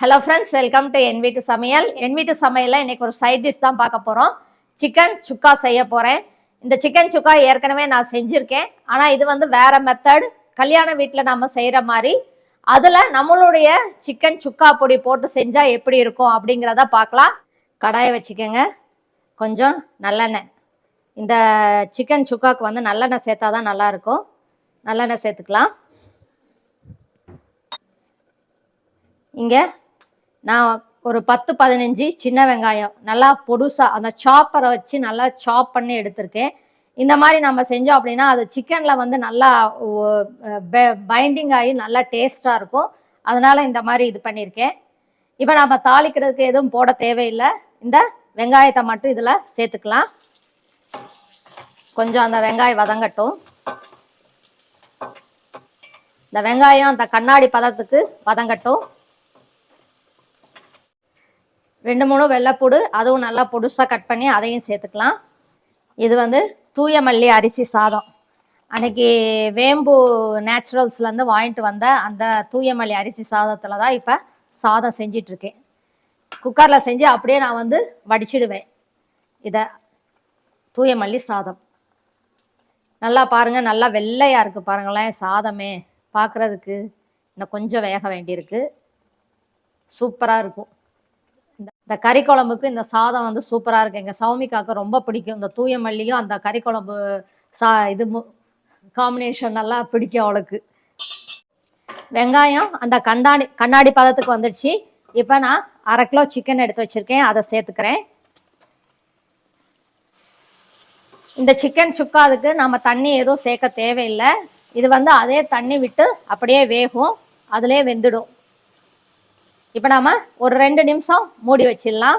Hello friends welcome to என் வீட்டு சமையல் என் வீட்டு சமையலில் இன்றைக்கி ஒரு சைட் டிஷ் தான் பார்க்க போகிறோம் சிக்கன் சுக்கா செய்ய போகிறேன் இந்த சிக்கன் சுக்கா ஏற்கனவே நான் செஞ்சுருக்கேன். ஆனால் இது வந்து வேறு மெத்தட் கல்யாண வீட்டில் நம்ம செய்கிற மாதிரி. அதில் நம்மளுடைய சிக்கன் சுக்கா பொடி போட்டு செஞ்சால் எப்படி இருக்கும் அப்படிங்கிறத பார்க்கலாம். கடாயை வச்சுக்கோங்க. கொஞ்சம் நல்லெண்ணெய். இந்த சிக்கன் சுக்காவுக்கு வந்து நல்லெண்ணெய் சேர்த்தா தான் நல்லாயிருக்கும் நல்லெண்ணெய் சேர்த்துக்கலாம். இங்கே நான் ஒரு பத்து பதினஞ்சு சின்ன வெங்காயம் நல்லா பொடுசா அந்த சாப்பரை வச்சு நல்லா சாப் பண்ணி எடுத்திருக்கேன். இந்த மாதிரி நம்ம செஞ்சோம் அப்படின்னா அது சிக்கனில் வந்து நல்லா பைண்டிங் ஆகி நல்லா டேஸ்ட்டாக இருக்கும். அதனால இந்த மாதிரி இது பண்ணியிருக்கேன் இப்போ நம்ம தாளிக்கிறதுக்கு எதுவும் போட தேவையில்லை. இந்த வெங்காயத்தை மட்டும் இதில் சேர்த்துக்கலாம். கொஞ்சம் அந்த வெங்காயம் வதங்கட்டும். இந்த வெங்காயம் அந்த கண்ணாடி பதத்துக்கு வதங்கட்டும். ரெண்டு மூணு வெள்ளைப்பூடு அதுவும் நல்லா பொடுசாக கட் பண்ணி அதையும் சேர்த்துக்கலாம். இது வந்து தூய மல்லி அரிசி சாதம். அன்னைக்கு வேம்பு நேச்சுரல்ஸ்லேருந்து வாங்கிட்டு வந்த அந்த தூய மல்லி அரிசி சாதத்தில் தான் இப்போ சாதம் செஞ்சிட்ருக்கேன். குக்கரில் செஞ்சு அப்படியே நான் வந்து வடிச்சிடுவேன். இதை தூய மல்லி சாதம். நல்லா பாருங்கள் நல்லா வெள்ளையாக இருக்குது பாருங்களேன் சாதமே. பார்க்குறதுக்கு இன்னும் கொஞ்சம் வேக வேண்டியிருக்கு. சூப்பராக இருக்கும். இந்த கறி குழம்புக்கு இந்த சாதம் வந்து சூப்பராக இருக்கு. எங்கள் சௌமிகாவுக்கு ரொம்ப பிடிக்கும். இந்த தூய மல்லியும் அந்த கறி குழம்பு சா இது காம்பினேஷன் நல்லா பிடிக்கும் அவளுக்கு. வெங்காயம் அந்த கண்ணாடி கண்ணாடி பதத்துக்கு வந்துடுச்சு. இப்போ நான் அரை கிலோ சிக்கன் எடுத்து வச்சுருக்கேன். அதை சேர்த்துக்கிறேன். இந்த சிக்கன் சுக்காதுக்கு நம்ம தண்ணி எதுவும் சேர்க்க தேவையில்லை. இது வந்து அதே தண்ணி விட்டு அப்படியே வேகும். அதிலே வெந்துடும். இப்போ நாம ஒரு ரெண்டு நிமிஷம் மூடி வச்சிடலாம்.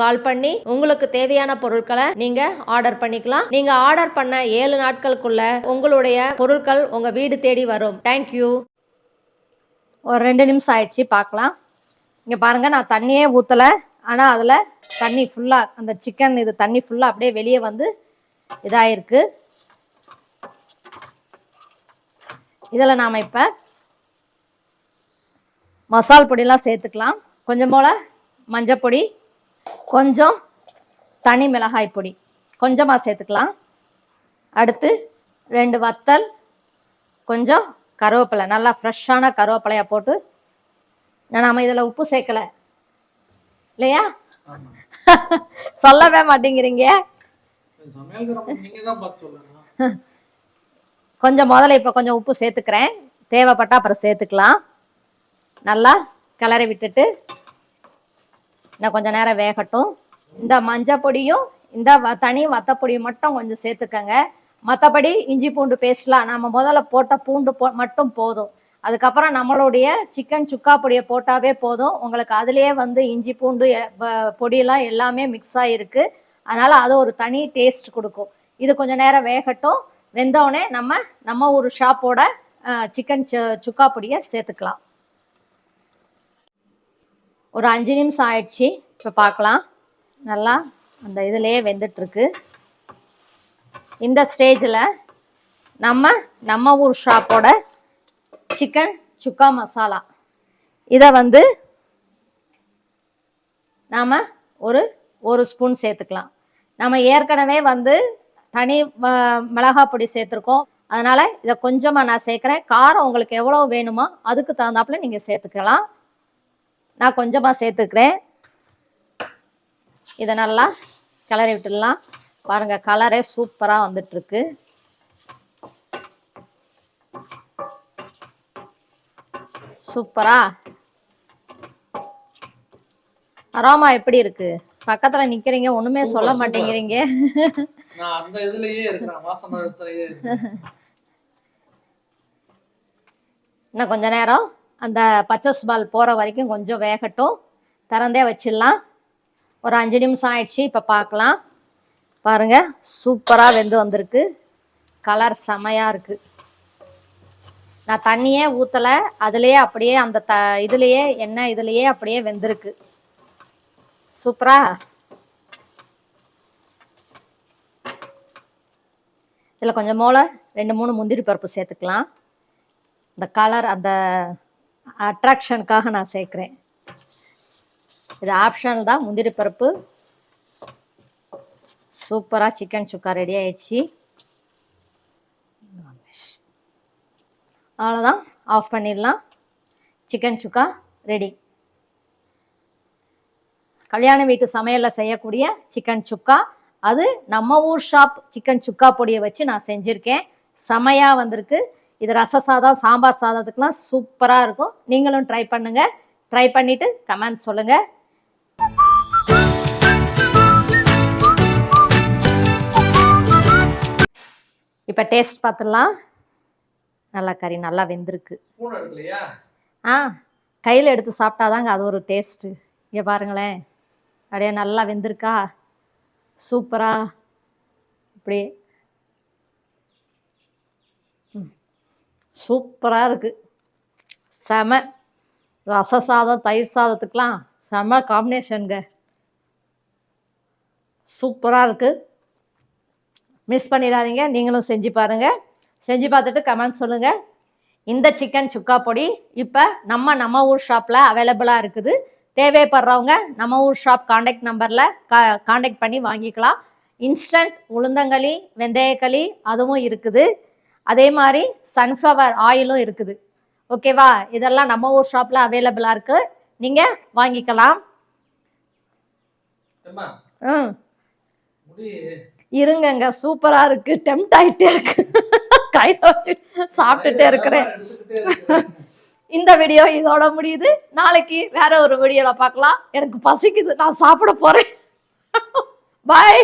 கால் பண்ணி உங்களுக்கு தேவையான பொருட்களை நீங்க ஆர்டர் பண்ணிக்கலாம். நீங்க ஆர்டர் பண்ண ஏழு நாட்களுக்குள்ள உங்களுடைய பொருட்கள் உங்க வீடு தேடி வரும். தேங்க்யூ ஒரு ரெண்டு நிமிஷம் ஆயிடுச்சு பார்க்கலாம். இங்க பாருங்க நான் தண்ணியே ஊத்தல. ஆனா அதுல தண்ணி ஃபுல்லா அந்த சிக்கன் இது தண்ணி ஃபுல்லா அப்படியே வெளியே வந்து இதாயிருக்கு. இதில் நாம் இப்போ மசால் பொடியெலாம் சேர்த்துக்கலாம். கொஞ்சம் போல் மஞ்சப்பொடி கொஞ்சம் தனி மிளகாய் பொடி. கொஞ்சமாக சேர்த்துக்கலாம். அடுத்து ரெண்டு வத்தல் கொஞ்சம் கருவேப்பிலை. நல்லா ஃப்ரெஷ்ஷான கருவேப்பிலையா போட்டு நாம் இதில் உப்பு சேர்க்கலை. இல்லையா? சொல்லவே மாட்டேங்கிறீங்க. கொஞ்சம் முதல்ல இப்போ கொஞ்சம் உப்பு சேர்த்துக்கிறேன். தேவைப்பட்டா அப்புறம் சேர்த்துக்கலாம். நல்லா கிளறி விட்டுட்டு இன்னும் கொஞ்சம் நேரம் வேகட்டும். இந்த மஞ்சள் பொடியும் இந்த வ- தனி வத்தப்பொடியும் மட்டும் கொஞ்சம் சேர்த்துக்கங்க. மற்றபடி இஞ்சி பூண்டு பேஸ்ட்லாம் நம்ம முதல்ல போட்ட பூண்டு போ மட்டும் போதும். அதுக்கப்புறம் நம்மளுடைய சிக்கன் சுக்கா பொடியை போட்டாவே போதும். உங்களுக்கு அதுலேயே வந்து இஞ்சி பூண்டு பொடியெல்லாம் எல்லாமே மிக்ஸ் ஆகிருக்கு அதனால் அது ஒரு தனி டேஸ்ட் கொடுக்கும். இது கொஞ்சம் நேரம் வேகட்டும். வெந்தோடனே நம்ம நம்ம ஒரு ஷாப்போட சிக்கன் சுக்கா பொடியை சேர்த்துக்கலாம். ஒரு அஞ்சு நிமிஷம் ஆயிடுச்சு. இப்போ பார்க்கலாம் நல்லா அந்த இதுலேயே வெந்துட்டுருக்கு. இந்த ஸ்டேஜில் நம்ம நம்ம ஊர் ஷாப்போட சிக்கன் சுக்கா மசாலா இதை வந்து நாம் ஒரு ஒரு ஸ்பூன் சேர்த்துக்கலாம். நம்ம ஏற்கனவே வந்து தனி ம- மிளகாய் பொடி சேர்த்துருக்கோம். அதனால் இதை கொஞ்சமாக நான் சேர்க்குறேன். காரம் உங்களுக்கு எவ்வளோ வேணுமோ அதுக்கு தகுந்தாப்புல நீங்கள் சேர்த்துக்கலாம். நான் கொஞ்சமாக சேர்த்துக்கிறேன். இதை நல்லா கிளறி விட்டுடலாம். பாருங்கள் கலரே சூப்பராக வந்துட்டுருக்கு. சூப்பரா. அரோமா எப்படி இருக்கு? பக்கத்துல நிக்கிறீங்க ஒண்ணுமே சொல்ல. மாட்டேங்கிறீங்க. இன்னும் கொஞ்ச நேரம். அந்த பச்சஸ் பால் போகிற வரைக்கும் கொஞ்சம் வேகட்டும். திறந்தே வச்சிடலாம். ஒரு அஞ்சு நிமிஷம் ஆயிடுச்சு இப்போ பார்க்கலாம் பாருங்கள் சூப்பராக வெந்து வந்திருக்கு. கலர் செமையாக இருக்குது நான் தண்ணியே ஊற்றலை அதுலேயே அப்படியே அந்த த இதுலேயே எண்ணெய் இதுலேயே அப்படியே வெந்திருக்கு. சூப்பரா? இதில் கொஞ்சம் மூளை ரெண்டு மூணு முந்திரி பருப்பு சேர்த்துக்கலாம். இந்த கலர் அந்த அட்ராக்ஷனுக்காக நான் சேர்க்குறேன். இது ஆப்ஷனல் தான். முந்திரி பருப்பு. சூப்பராக சிக்கன் சுக்கா ரெடி ஆயிடுச்சு. அவ்வளோதான் ஆஃப் பண்ணிடலாம். சிக்கன் சுக்கா ரெடி கல்யாண வீட்டு சமையலில் செய்யக்கூடிய சிக்கன் சுக்கா. அது நம்ம ஊர் ஷாப் சிக்கன் சுக்கா பொடியை வச்சு நான் செஞ்சுருக்கேன். செமையாக வந்திருக்கு. இது ரச சாதம் சாம்பார் சாதத்துக்குலாம் சூப்பராக இருக்கும். நீங்களும் ட்ரை பண்ணுங்கள் ட்ரை பண்ணிவிட்டு கமெண்ட் சொல்லுங்கள் இப்போ டேஸ்ட் பார்த்துடலாம். நல்லா கறி நல்லா வெந்திருக்கு. ஆ கையில் எடுத்து சாப்பிட்டாதாங்க அது ஒரு டேஸ்ட்டு இங்கே பாருங்களேன். அப்படியே நல்லா வெந்திருக்கா. சூப்பரா. இப்படி சூப்பராக இருக்குது செம ரச சாதம் தயிர் சாதத்துக்கெலாம் செம காம்பினேஷனுங்க சூப்பராக இருக்குது மிஸ் பண்ணிடாதீங்க. நீங்களும் செஞ்சு பாருங்கள் செஞ்சு பார்த்துட்டு கமெண்ட் சொல்லுங்கள் இந்த சிக்கன் சுக்கா பொடி இப்போ நம்ம நம்ம ஊர் ஷாப்பில் அவைலபிளாக இருக்குது. தேவைப்படுறவங்க நம்ம ஊர் ஷாப் காண்டாக்ட் நம்பரில் கா காண்டாக்ட் பண்ணி வாங்கிக்கலாம். இன்ஸ்டன்ட் உளுந்தங்களி வெந்தயக்களி அதுவும் இருக்குது. அதே மாதிரி சன்ஃப்ளவர் ஆயிலும் இருக்குது. ஓகேவா இதெல்லாம் நம்ம ஊர் ஷாப்பில் அவைலபிளாக இருக்குது நீங்கள் வாங்கிக்கலாம். ம் இருங்கங்க சூப்பராக இருக்குது டெம்ட் ஆகிட்டே இருக்கு. கையில் வச்சு சாப்பிட்டுட்டே இருக்கிறேன். இந்த வீடியோ இதோட முடியுது. நாளைக்கு வேற ஒரு வீடியோல பார்க்கலாம். எனக்கு பசிக்குது. நான் சாப்பிட போறேன். பாய்